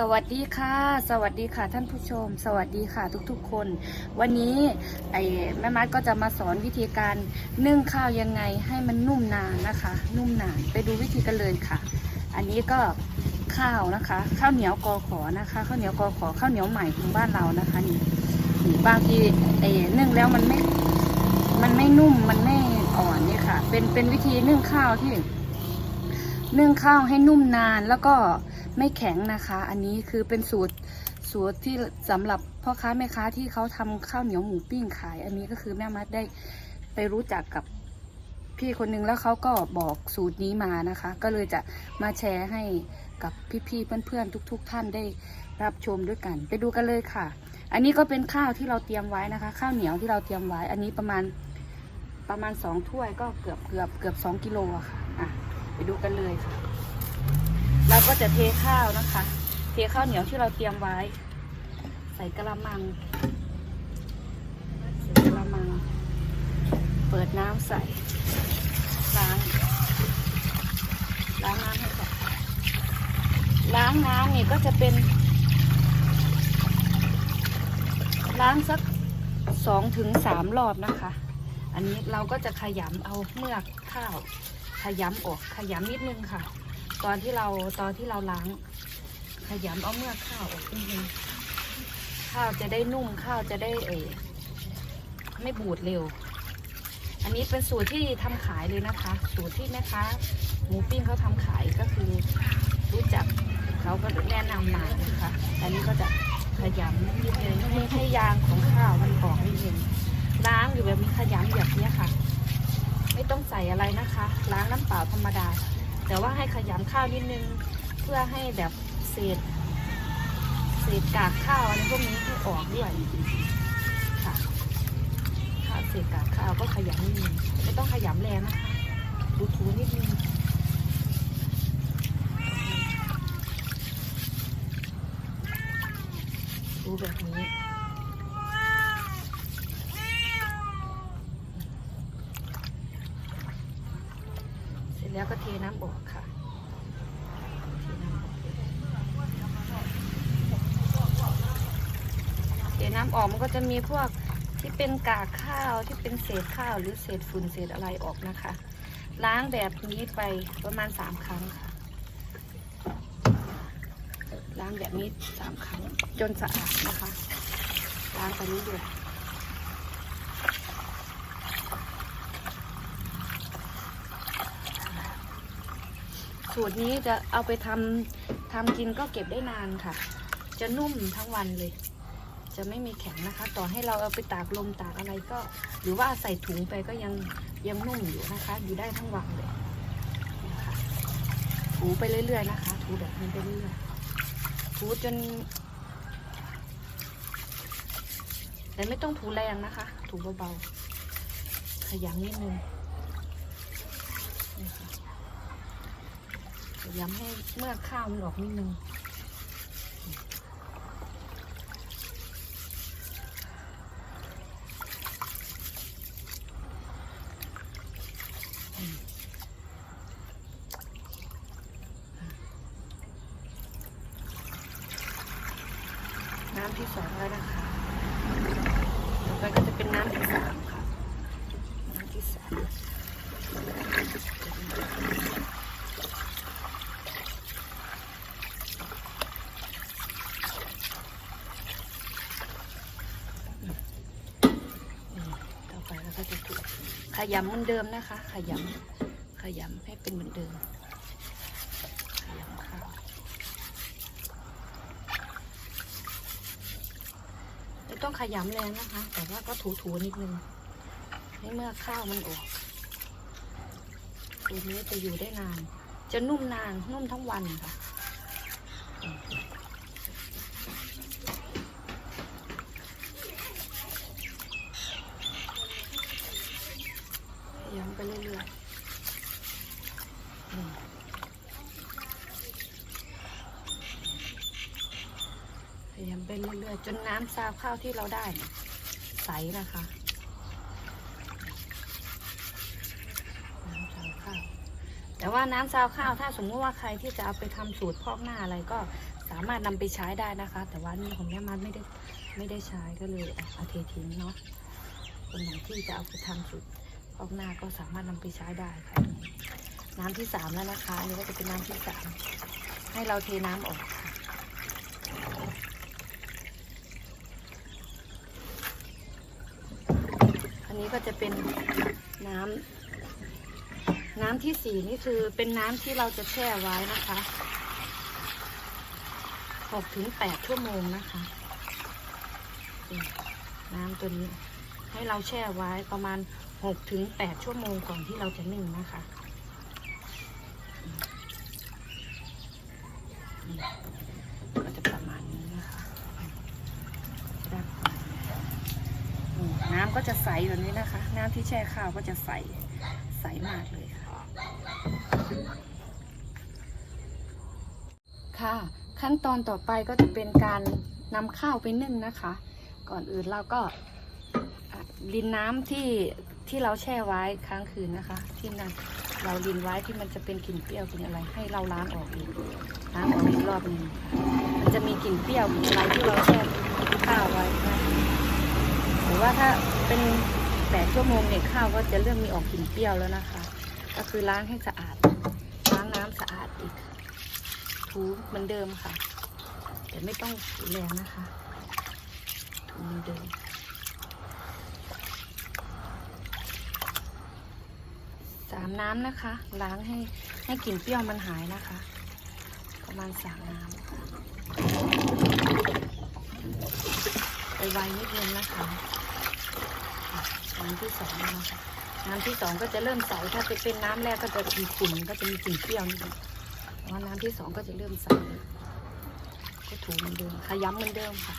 สวัสดีค่ะ สวัสดีค่ะท่านผู้ชม สวัสดีค่ะทุกๆคน วันนี้ไอ้แม่มัดก็จะมาสอนวิธีการนึ่งข้าวยังไงให้มันนุ่มนานนะคะ นุ่มนานไปดูวิธีกันเลยค่ะ อันนี้ก็ข้าวนะคะ ข้าวเหนียวกอขอนะคะข้าวเหนียวกอขอข้าวเหนียวใหม่ของบ้านเรานะคะนี่บางทีไอ้นึ่งแล้วมันไม่มันไม่นุ่มมันไม่อ่อนเนี่ยค่ะ เป็นเป็นวิธีนึ่งข้าวที่นึ่งข้าวให้นุ่มนานแล้วก็ ไม่แข็งนะคะ อันนี้คือเป็นสูตรสูตรที่สำหรับพ่อค้าแม่ค้าที่เขาทำข้าวเหนียวหมูปิ้งขาย อันนี้ก็คือแม่มัดได้ไปรู้จักกับพี่คนหนึงแล้วเขาก็บอกสูตรนี้มานะคะ ก็เลยจะมาแชร์ให้กับพี่ๆเพื่อนๆทุกๆท่านได้รับชมด้วยกัน ไปดูกันเลยค่ะ อันนี้ก็เป็นข้าวที่เราเตรียมไว้นะคะ ข้าวเหนียวที่เราเตรียมไว้ อันนี้ประมาณประมาณสองถ้วยก็เกือบเกือบเกือบสองกิโลอะค่ะอะ ไปดูกันเลยค่ะ เราก็จะเทข้าวนะคะ เทข้าวเหนียวที่เราเตรียมไว้ ใส่กระมังใส่กระมัง เปิดน้ำใส่ล้างล้างน้ำให้ก่อนล้างน้ำนี่ก็จะเป็น ล้างสักสองถึงสามรอบนะคะ อันนี้เราก็จะขยำเอาเมือกข้าว ขยำออกขยำนิดนึงค่ะ ตอนที่เราตอนที่เราล้าง ขยำเอาเมื่อข้าวออกนิดนึงข้าวจะได้นุ่มข้าวจะได้เออไม่บูดเร็ว อันนี้เป็นสูตรที่ทำขายเลยนะคะ สูตรที่แม่ค้าหมูปิ้งเขาทำขายก็คือรู้จักเขาก็แนะนำมานะคะอันนี้ก็จะขยำนิดนึงให้ให้ยางของข้าวมันออกนิดนึงล้างอยู่แบบนี้ขยำแบบนี้ค่ะ ไม่ต้องใส่อะไรนะคะ ล้างน้ำเปล่าธรรมดา แต่ว่าให้ขยำข้าวนิดนึง เพื่อให้แบบเศษเศษกากข้าวอะไรพวกนี้ให้ออกด้วยค่ะข้าวเศษกากข้าวก็ขยำนิดนึงไม่ต้องขยำแรงนะคะดูถูนิดนึงดูแบบนี้ เสร็จแล้วก็เทน้ำออกค่ะ เทน้ำออกเทน้ำอกมันก็จะมีพวกที่เป็นกากข้าวที่เป็นเศษข้าวหรือเศษฝุ่นเศษอะไรออกนะคะ ล้างแบบนี้ไปประมาณสามครั้งค่ะ ล้างแบบนี้สามครั้งจนสะอาดนะคะ ล้างไปเรื่อยสูตรนี้จะเอาไปทำทำกินก็เก็บได้นานค่ะ จะนุ่มทั้งวันเลย จะไม่มีแข็งนะคะ ต่อให้เราเอาไปตากลมตากอะไรก็ หรือว่าใส่ถุงไปก็ยังยังนุ่มอยู่นะคะ อยู่ได้ทั้งวันเลยนะคะถูไปเรื่อยๆนะคะ ถูแบบนี้ไปเรื่อยๆถูจน แต่ไม่ต้องถูแรงนะคะ ถูเบาๆขยำนิดนึงนะค่ะย้ำให้เมื่อข้าวมันออกนิดนึง น้ำที่สองแล้วนะคะต่อไปก็จะเป็นน้ำที่สามค่ะ น้ำที่สามต่อไปเราก็จะถูขยำเหมือนเดิมนะคะ ขยำขยำให้เป็นเหมือนเดิมขยำข้าวไม่ ต้องขยำแรงนะคะ แต่ว่าก็ถูๆนิดนึงให้เมื่อข้าวมันออกตัวนี้จะอยู่ได้นาน จะนุ่มนานนุ่มทั้งวันค่ะย้ำไปเรื่อยๆนี่พยายามไปเรื่อยๆ จนน้ำซาวข้าวที่เราได้ ใสนะคะน้ำซาวข้าว แต่ว่าน้ำซาวข้าวถ้าสมมติว่าใครที่จะเอาไปทำสูตรพอกหน้าอะไรก็สามารถนำไปใช้ได้นะคะ แต่ว่านี่ของแม่มันไม่ได้ไม่ได้ใช้ก็เลยเอาเอาเททิ้งเนาะคนไหนที่จะเอาไปทำสูตรพอกหน้าก็สามารถนำไปใช้ได้ค่ะน้ำที่สามแล้วนะคะอันนี้ก็จะเป็นน้ำที่สามให้เราเทน้ำออกค่ะ นี้ก็จะเป็นน้ำน้ำที่สี่นี่คือเป็นน้ำที่เราจะแช่ไว้นะคะหกถึงแปดชั่วโมงนะคะ น้ำตัวนี้ให้เราแช่ไว้ประมาณหกถึงแปดชั่วโมงก่อนที่เราจะนึ่งนะคะ นี่ก็จะประมาณนี้นะคะจะได้ประมาณนี้อืมน้ำก็จะใสแบบนี้นะคะ น้ำที่แช่ข้าวก็จะใส ใสมากเลยค่ะ ค่ะ ขั้นตอนต่อไปก็จะเป็นการนำข้าวไปนึ่งนะคะ ก่อนอื่นเราก็อะรินน้ำที่ที่เราแช่ไว้ค้างคืนนะคะ ที่นั่นเรารินไว้ที่มันจะเป็นกลิ่นเปรี้ยวกลิ่นอะไร ให้เราล้างออกอีกล้างออกอีกรอบหนึ่งมันจะมีกลิ่นเปรี้ยวกลิ่นอะไรที่เราแช่ข้าวไว้นะ หรือว่าถ้าเป็นแปดชั่วโมงเนี่ยข้าวก็จะเริ่มมีออกกลิ่นเปรี้ยวแล้วนะคะ ก็คือล้างให้สะอาด ล้างน้ำสะอาดอีกถูเหมือนเดิมค่ะ แต่ไม่ต้องถูแรงนะคะถูเหมือนเดิมสามน้ำนะคะ ล้างให้ให้กลิ่นเปรี้ยวมันหายนะคะ ประมาณสามน้ำค่ะไปไวนิดนึงนะคะ น้ำที่สองนะคะน้ำที่สองก็จะเริ่มใสถ้าเป็นน้ำแรกก็จะมีขุ่นก็จะมีกลิ่นเปรี้ยวนิดนึงแต่ว่าน้ำที่สองก็จะเริ่มใสก็ถูเหมือนเดิมขย้ำเหมือนเดิมค่ะ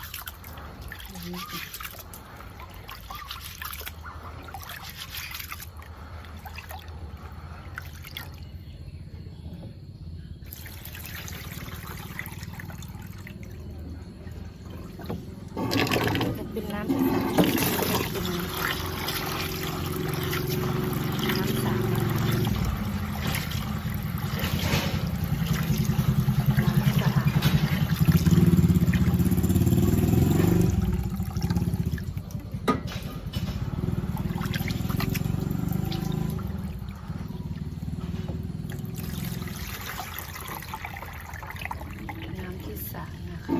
เป็นน้ำที่สามจะเป็นน้ำสามล้างให้สะอาดน้ำที่สามนะคะ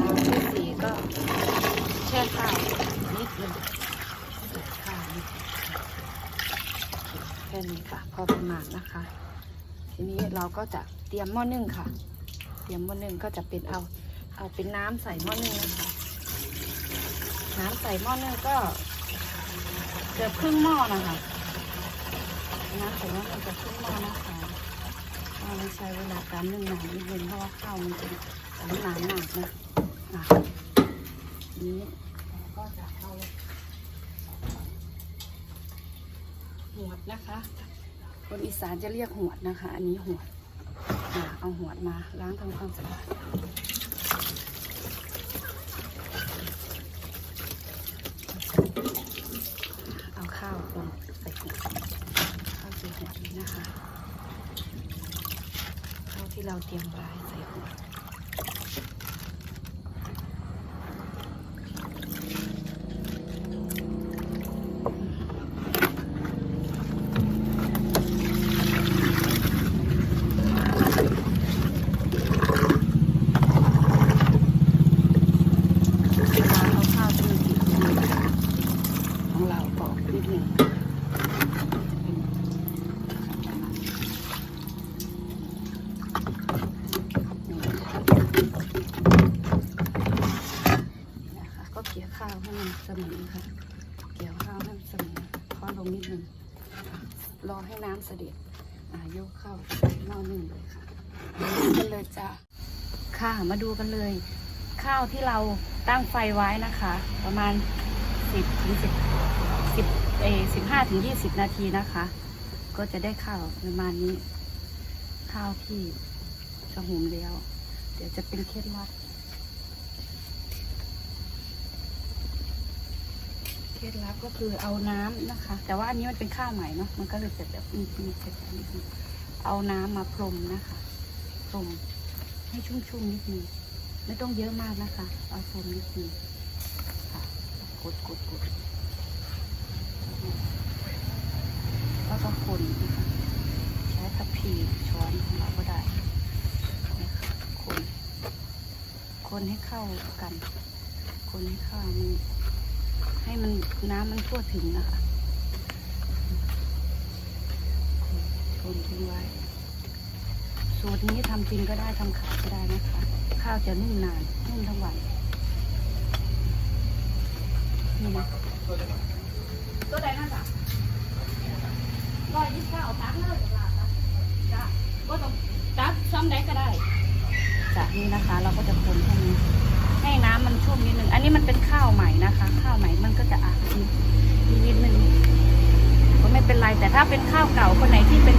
น้ำที่สี่ก็แช่ข้าวนิดหนึงใส่ข้าวนิดหนึ่งแค่ พอประมาณนะคะ ทีนี้เราก็จะเตรียมหม้อนึ่งค่ะ เตรียมหม้อนึ่งก็จะเป็นเอาเอาเป็นน้ำใส่หม้อนึ่งนะคะ น้ำใส่หม้อนึ่งก็เกือบครึ่งหม้อนะคะน้ำใส่หม้อนึ่งเกือบครึ่งหม้อนะคะเราไม่ใช้เวลาการนึ่งนานนิดนึงเพราะว่าข้าวมันจะใส่นานมากนะอะนี้เราก็จะเอาหวดนะคะ คนอีสานจะเรียกหวดนะคะ อันนี้หวดเอาหวดมาล้างทำความสะอาดเอาข้าวลงใส่ข้าวใส่หวดนี้นะคะข้าวที่เราเตรียมไว้ใส่หวด เอาข้าวที่มีกลิ่นของเราก็ออกนิดหนึ่งนะคะก็เกี่ยวข้าวให้มันเสมอค่ะ เกี่ยวข้าวให้มันเสมอทอดลงนิดนึงรอให้น้ำเสด็จยกเข้าหม้อหนึ่งเลยค่ะมาดูกันเลยจ้ะค่ะมาดูกันเลย ข้าวที่เราตั้งไฟไว้นะคะ ประมาณสิบถึงสิบสิบเอสิบห้าถึงยี่สิบนาทีนะคะ ก็จะได้ข้าวประมาณนี้ ข้าวที่สะหุมแล้ว เดี๋ยวจะเป็นเคล็ดลับ เคล็ดลับก็คือเอาน้ำนะคะ แต่ว่าอันนี้มันเป็นข้าวใหม่เนาะมันก็เลยจะแบบมีมีเผ็ดนิดนึงเอาน้ำมาพรมนะคะพรมให้ชุ่มๆนิดนึงไม่ต้องเยอะมากนะคะ เอาพรมนิดนึงค่ะกดกดกดแล้วก็คนนะคะใช้ทัพพีช้อนของเราก็ได้นะคะคน คนให้เข้ากัน คนให้เข้ามัน ให้มันน้ำมันทั่วถึงนะคะคนทิ้งไว้ สูตรนี้ทำกินก็ได้ทำขายก็ได้นะคะ ข้าวจะนุ่มนานนุ่มทั้งวันนี่นะตัวใดน่าจะร้อยยี่สิบเก้าตักเลยจ้ะก็ต้องตักซ้ำได้ก็ได้จากนี้นะคะ เราก็จะคนแค่นี้ ให้น้ำมันชุ่มนิดนึง อันนี้มันเป็นข้าวใหม่นะคะ ข้าวใหม่มันก็จะอาบนิดนิดนึงก็ไม่เป็นไรแต่ถ้าเป็นข้าวเก่าคนไหนที่เป็น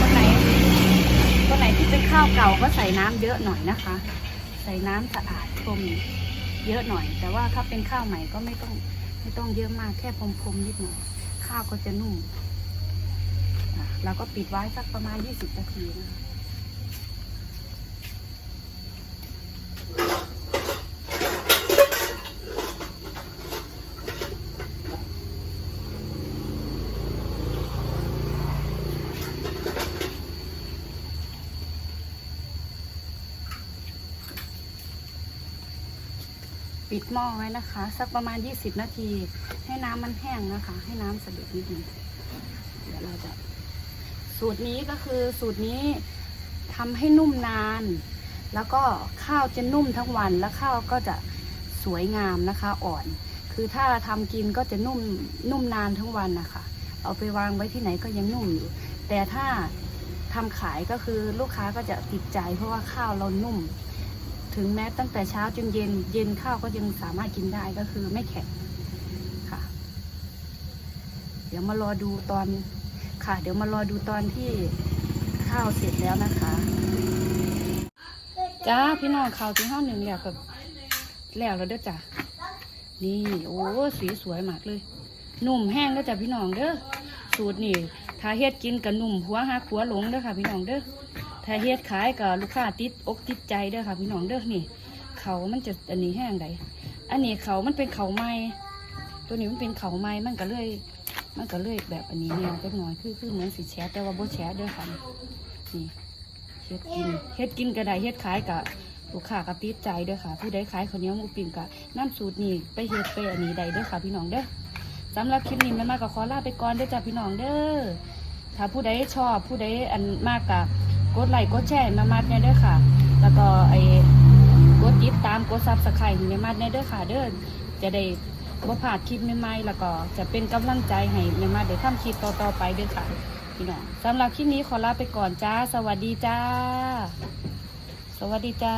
คนไหนคนไหนที่เป็นข้าวเก่าก็ใส่น้ำเยอะหน่อยนะคะ ใส่น้ำสะอาดพรมเยอะหน่อย แต่ว่าถ้าเป็นข้าวใหม่ก็ไม่ต้องไม่ต้องเยอะมากแค่พรมๆนิดหน่อยข้าวก็จะนุ่มอะเราก็ปิดไว้สักประมาณ 20 นาทีนะคะ หม้อไว้นะคะ สักประมาณ 20 นาที ให้น้ำมันแห้งนะคะ ให้น้ำเสด็จนิดนึงเดี๋ยวเราจะ สูตรนี้ก็คือสูตรนี้ทำให้นุ่มนาน แล้วก็ข้าวจะนุ่มทั้งวัน แล้วข้าวก็จะสวยงามนะคะ อ่อน คือถ้าทำกินก็จะนุ่มนุ่มนานทั้งวันนะคะ เอาไปวางไว้ที่ไหนก็ยังนุ่มอยู่ แต่ถ้าทำขายก็คือลูกค้าก็จะติดใจเพราะว่าข้าวเรานุ่ม ถึงแม้ตั้งแต่เช้าจนเย็น เย็นข้าวก็ยังสามารถกินได้ก็คือไม่แข็งค่ะ เดี๋ยวมารอดูตอนค่ะ เดี๋ยวมารอดูตอนที่ข้าวเสร็จแล้วนะคะจ้าพี่น้องข้าวที่ห้าหนึ่งแล้วกับแล้วแล้วเด้อจ้ะนี่โอ้สีสวยมากเลยนุ่มแห้งเด้อจ้ะพี่น้องเด้อสูตรนี่ถ้าเฮ็ดกินกับนุ่มหัวหักหัวหลงเด้อค่ะ พี่น้องเด้อ ถ้าเฮ็ดขายกับลูกค้าติดอกติดใจเด้อค่ะพี่น้องเด้อนี่ เขามันจะอันนี้แห้งใดอันนี้เขามันเป็นเขาไม้ตัวนี้มันเป็นเขาไม้มันก็เลย มันก็เลยแบบอันนี้เนี่ยเล็กน้อยคือคือเหมือนสีแฉแต่ว่าโบแฉเด้อค่ะนี่เฮ็ดกินเฮ็ดกินก็ได้เฮ็ดขายกับลูกค้าก็ติดใจเด้อค่ะ ผู้ใดขายข้าวเหนียวหมูปิ้งก็น้ำสูตรนี่ไปเฮ็ดไปอันนี้ได้เด้อค่ะพี่น้องเด้อสำหรับคลิปนี้แม่มาก็ขอลาไปก่อนเด้อจ้าพี่น้องเด้อถ้าผู้ใดชอบผู้ใดอันมากกับ กดไลค์กดแชร์มามัดเน่ยด้วยค่ะ แล้วก็ไอ้กดติดตามกดซับสไครต์แม่มัดเน่ยด้วยค่ะ เด้อจะได้บ่ผ่าดคลิปใหม่ๆแล้วก็จะเป็นกำลังใจให้แม่มัดได้ทำคลิปต่อๆไปเด้อค่ะพี่น้องสำหรับคลิปนี้ขอลาไปก่อนจ้า สวัสดีจ้า สวัสดีจ้า